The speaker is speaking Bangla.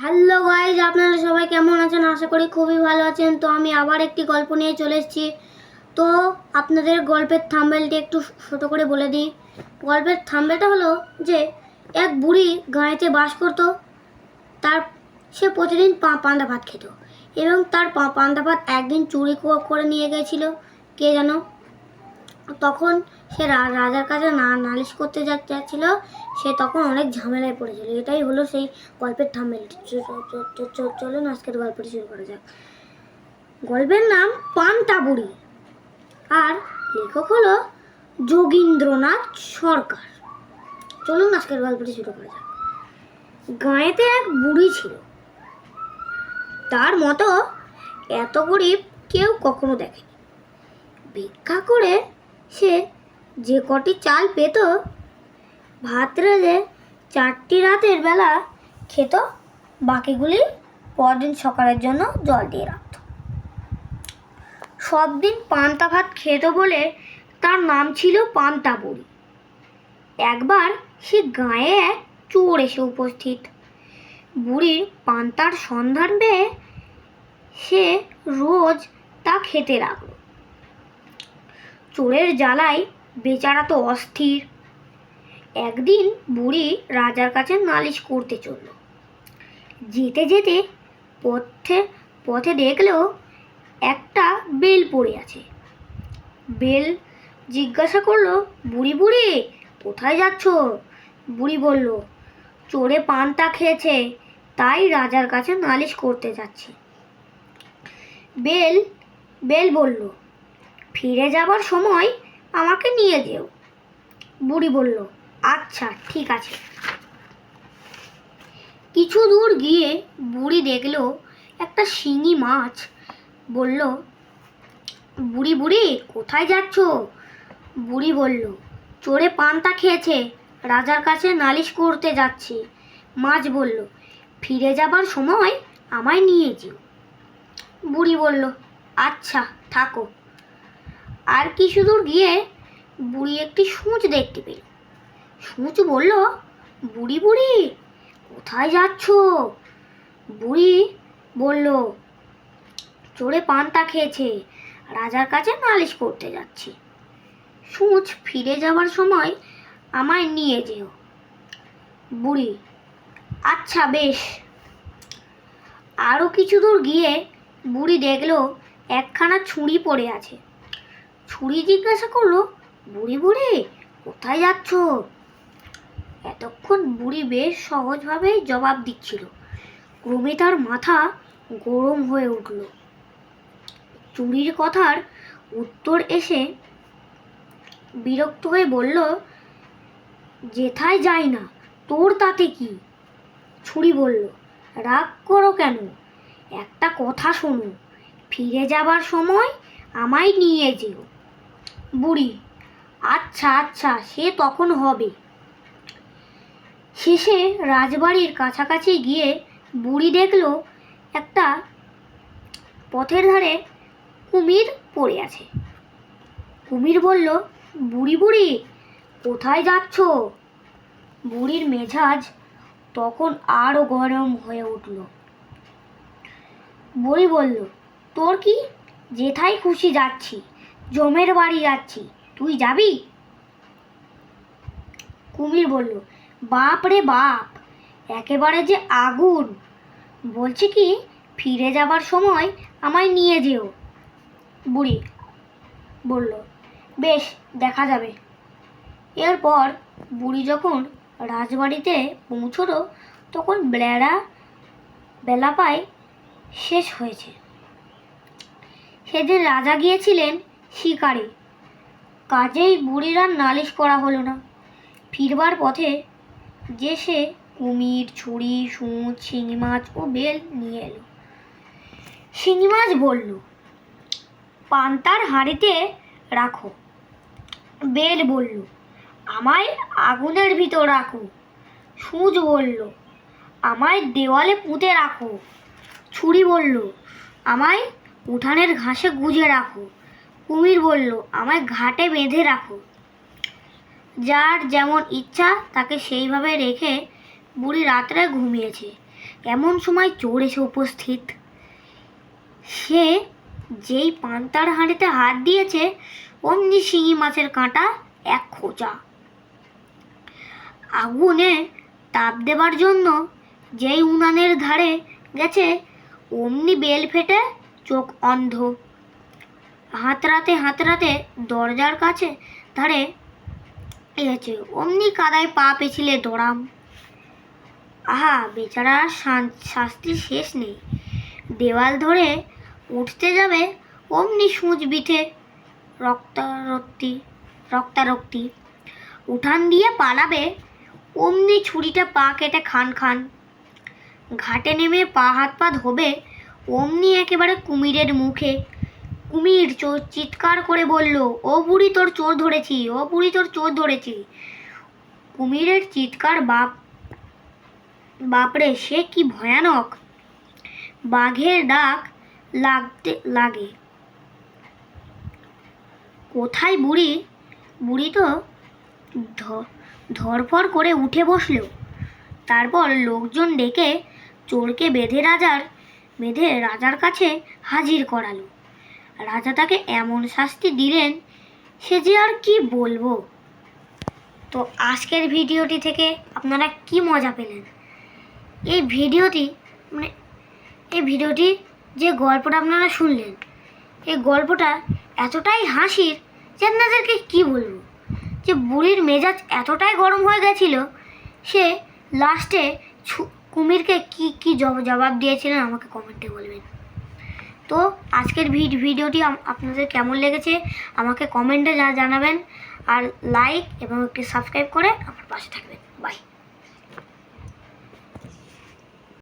হ্যালো গাইজ আপনারা সবাই কেমন আছেন? আশা করি খুবই ভালো আছেন। তো আমি আবার একটি গল্প নিয়ে চলে এসেছি। তো আপনাদের গল্পের থাম্বেলটি একটু ছোটো করে বলে দিই। গল্পের থাম্বেলটা হলো যে, এক বুড়ি গাঁয়েতে বাস করতো। তার, সে প্রতিদিন পা পান্তা ভাত খেত এবং তার পা- পান্তা ভাত একদিন চুরি করে নিয়ে গেছিল। কে যেন তখন সে রাজার কাছে না নালিশ করতে যাচ্ছিল, সে তখন অনেক ঝামেলায় পড়েছিল। এটাই হলো সেই গল্পের থামেল চলুন আজকের গল্পটি শুরু করা যাক। গল্পের নাম পান্তা বুড়ি আর লেখক হলো যোগীন্দ্রনাথ সরকার। চলুন আজকের গল্পটি শুরু করা যাক। গাঁয়েতে এক বুড়ি ছিল। তার মতো এত গরিব কেউ কখনো দেখেনি। ভিক্ষা করে সে যে কটি চাল পেত ভাত রেঁধে চারটি রাতের বেলা খেত, বাকিগুলি পরদিন সকালের জন্য জল দিয়ে রাখত। সব দিন পান্তা ভাত খেত বলে তার নাম ছিল পান্তা বুড়ি। একবার সে গায়ে চোর এসে উপস্থিত। বুড়ির পান্তার সন্ধান পেয়ে সে রোজ তা খেতে লাগল। চোরের জ্বালায় বেচারা তো অস্থির। একদিন বুড়ি রাজার কাছে নালিশ করতে চলল। যেতে যেতে পথে পথে দেখল একটা বেল পড়ে আছে। বেল জিজ্ঞাসা করল, বুড়ি বুড়ি, কোথায় যাচ্ছ? বুড়ি বলল, চোরে পান্তা খেয়েছে, তাই রাজার কাছে নালিশ করতে যাচ্ছি। বেল বেল বলল ফিরে যাবার সময় আমাকে নিয়ে যেও। বুড়ি বলল আচ্ছা ঠিক আছে। কিছু দূর গিয়ে বুড়ি দেখল একটা শিঙি মাছ। বলল, বুড়ি বুড়ি, কোথায় যাচ্ছ? বুড়ি বলল, চোরে পান্তা খেয়েছে, রাজার কাছে নালিশ করতে যাচ্ছি। মাছ বলল, ফিরে যাবার সময় আমায় নিয়ে যেও। বুড়ি বলল আচ্ছা থাকো। আর কিছু দূর গিয়ে বুড়ি একটি সূচ দেখতে পেল। সূচ বলল, বুড়ি বুড়ি, কোথায় যাচ্ছ? বুড়ি বলল, চোরে পান্তা খেয়েছে, রাজার কাছে নালিশ করতে যাচ্ছি। সূচ ফিরে যাওয়ার সময় আমায় নিয়ে যেও। বুড়ি আচ্ছা বেশ। আরও কিছু দূর গিয়ে বুড়ি দেখল, একখানা ছুরি পড়ে আছে। ছুরি জিজ্ঞাসা করল, বুড়ি বুড়ি, কোথায় যাচ্ছ? এতক্ষণ বুড়ি বেশ সহজভাবেই জবাব দিচ্ছিল। ক্রমে তার মাথা গরম হয়ে উঠল। চুরির কথার উত্তর এসে বিরক্ত হয়ে বলল যেথায় যাই না, তোর তাতে কি? ছুরি বলল, রাগ করো কেন? একটা কথা শোনো, ফিরে যাবার সময় আমায় নিয়ে যেও। বুড়ি। আচ্ছা আচ্ছা সে তখন হবে। শেষে রাজবাড়ির কাছাকাছি গিয়ে বুড়ি দেখল একটা পথের ধারে কুমির পড়ে আছে। কুমির বলল, বুড়ি বুড়ি, কোথায় যাচ্ছ? বুড়ির মেজাজ তখন আরও গরম হয়ে উঠল। বুড়ি বলল, তোর কি? যেথায় খুশি যাচ্ছি। জমের বাড়ি যাচ্ছি। তুই যাবি? কুমির বলল, বাপ রে বাপ, একেবারে যে আগুন। বলছি কি, ফিরে যাবার সময় আমায় নিয়ে যেও। বুড়ি বলল, বেশ, দেখা যাবে। এরপর বুড়ি যখন রাজবাড়িতে পৌঁছলো, তখন বেড়া বেলা পায় শেষ হয়েছে। সেদিন রাজা গিয়েছিলেন শিকারে। কাজেই বুড়ির আর নালিশ করা হলো না। ফিরবার পথে যে সে কুমির, ছুরি, সুঁচ, শিঙি মাছ ও বেল নিয়ে এলো। শিঙি মাছ বলল, পান্তার হাঁড়িতে রাখো। বেল বলল, আমায় আগুনের ভিতর রাখো। সূচ বলল, আমায় দেওয়ালে পুঁতে রাখো। ছুরি বলল, আমায় উঠানের ঘাসে গুজে রাখো। কুমির বলল, আমায় ঘাটে বেঁধে রাখো। যার যেমন ইচ্ছা, তাকে সেইভাবে রেখে বুড়ি রাত্রে ঘুমিয়েছে। এমন সময় চোর এসে উপস্থিত। সে যেই পান্তার হাঁড়িতে হাত দিয়েছে, অমনি শিঙি মাছের কাঁটা এক খোঁচা। আগুনে তাপ দেবার জন্য যেই উনানের ধারে গেছে, অমনি বেল ফেটে চোখ অন্ধ। হাতড়াতে হাতড়াতে দরজার কাছে ধারে গেছে অমনি কাদায় পা পেছিলে দৌড়াম। আহা বেচারা শাস্তি শেষ নেই। দেওয়াল ধরে উঠতে যাবে অমনি সূচ বিঠে রক্তারক্তি রক্তারক্তি। উঠান দিয়ে পালাবে অমনি ছুরিটা পা কেটে খান খান। ঘাটে নেমে পা হাত পা ধোবে অমনি একেবারে কুমিরের মুখে। কুমির চোর চিৎকার করে বলল, ও বুড়ি তোর চোর ধরেছি, ও বুড়ি তোর চোর ধরেছি। কুমিরের চিৎকার বাপ বাপরে, সে কি ভয়ানক? বাঘের ডাক লাগতে লাগে। কোথায় বুড়ি? বুড়ি তো ধরফর করে উঠে বসল। তারপর লোকজন ডেকে চোরকে বেঁধে রাজার বেঁধে রাজার কাছে হাজির করালো। রাজা তাকে এমন শাস্তি দিলেন, সে যে আর কি বলব? তো আজকের ভিডিওটি থেকে আপনারা কি মজা পেলেন? এই ভিডিওটি মানে এই ভিডিওটি যে গল্পটা আপনারা শুনলেন, এই গল্পটা এতটাই হাসির যে আপনাদেরকে কী বলব? যে বুড়ির মেজাজ এতটাই গরম হয়ে গেছিল, সে লাস্টে কুমিরকে কি কি জব- জবাব দিয়েছিলেন আমাকে কমেন্টে বলবেন। তো আজকের ভিড- ভিডিওটি আপনাদের কেমন লেগেছে আমাকে কমেন্টে যা জানাবেন আর লাইক এবং একটি সাবস্ক্রাইব করে আমার পাশে থাকবেন। বাই।